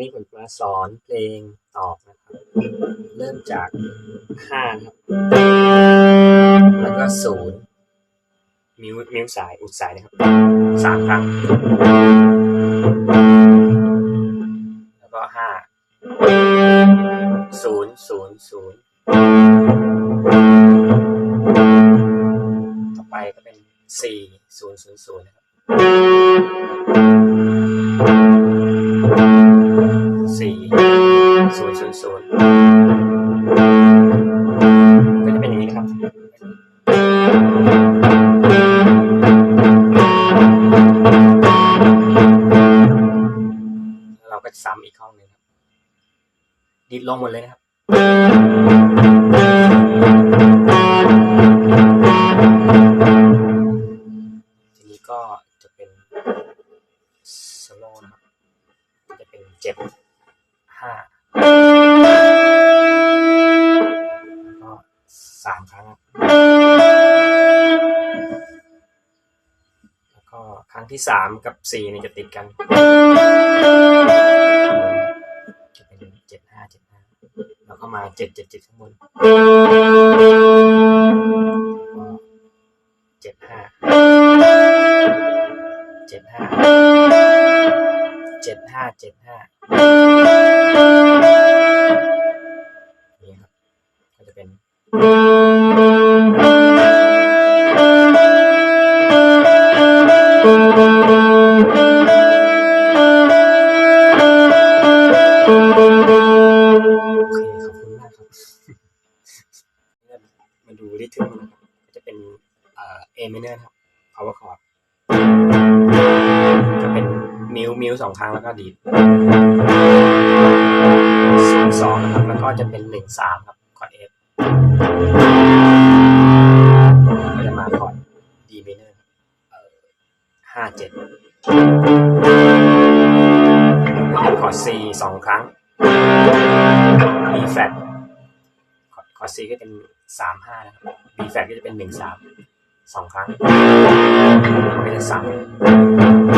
นี่ผมมาสอนเพลงตอบนะครับ เริ่มจากห้าครับ แล้วก็ศูนย์มิวมิวสายอุดสายนะครับสามครั้ง แล้วก็ห้าศูนย์ศูนย์ศูนย์ต่อไปก็เป็นสี่ศูนย์ศูนย์ศูนย์นะครับ สี่ศูนย์ศูนย์ศูนย์ก็จะเป็นอย่างนี้นะครับเราก็ซ้ำอีกห้องหนึ่งครับดิดลงหมดเลยนะครับทีนี้ก็จะเป็นสโลนะครับจะเป็นเจ็ด ห้าแล้วก็สามครั้ง แล้วก็ครั้งที่สามกับสี่เนี่ยจะติดกันจะเป็นเจ็ดห้าเจ็ดห้าแล้วก็มาเจ็ดเจ็ดเจ็ดข้างบนเจ็ดห้าเจ็ดห้า เจ็ดห้าเจ็ดห้านี่ครับ ก็จะเป็นโอเคขอบคุณมากครับมาดูริทึมนะครับจะเป็นเอ่อ A minor นะครับ power chord ก็เป็น มิวมิวสองครั้งแล้วก็ดีดศูนย์สองนะครับ แล้วก็จะเป็นหนึ่งสามครับคอร์ด F ก็จะมาคอร์ด D minor เอ่อห้าเจ็ดคอร์ด C สองครั้ง B flat คอร์ดคอร์ด C ก็เป็นสามห้านะครับ B flat ก็จะเป็นหนึ่งสามสองครั้งมันก็จะซ้ำ